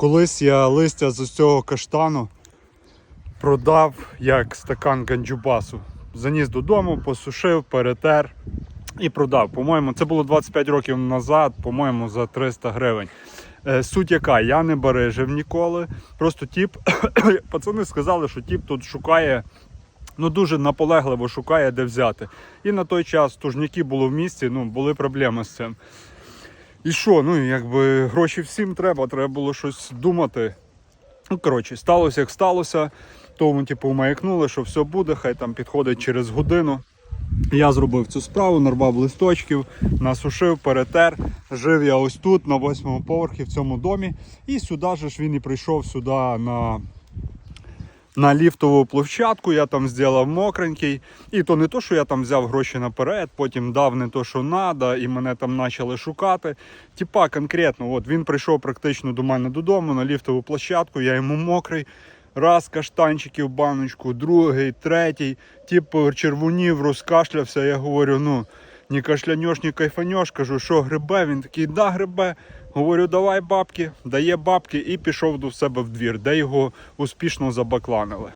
Колись я листя з ось цього каштану продав як стакан ганджубасу. Заніс додому, посушив, перетер і продав. По-моєму, це було 25 років назад, по-моєму, за 300 гривень. Е, Суть яка, я не барижив ніколи. Просто тіп, пацани сказали, що тіп тут шукає, ну дуже наполегливо шукає, де взяти. І на той час тужняки було в місті, ну були проблеми з цим. І що, ну якби гроші всім треба, треба було щось думати. Ну, коротше, сталося як сталося. Тому, типу, маякнули, що все буде, хай там підходить через годину. Я зробив цю справу, нарвав листочків, насушив, перетер. Жив я ось тут, на восьмому поверхі в цьому домі. І сюди ж він і прийшов сюди на, на ліфтову площадку. Я там зробив мокренький. І то не то, що я там взяв гроші наперед, потім дав не то, що треба, і мене там почали шукати. Типа конкретно, от він прийшов практично до мене додому на ліфтову площадку, я йому мокрий. Раз каштанчиків баночку, другий, третій, типу червонів, розкашлявся. Я говорю, ну не кашлянеш, не кайфанеш. Кажу, що грибе? Він такий, да, грибе. Говорю, давай бабки, дає бабки і пішов до себе в двір, де його успішно забакланили.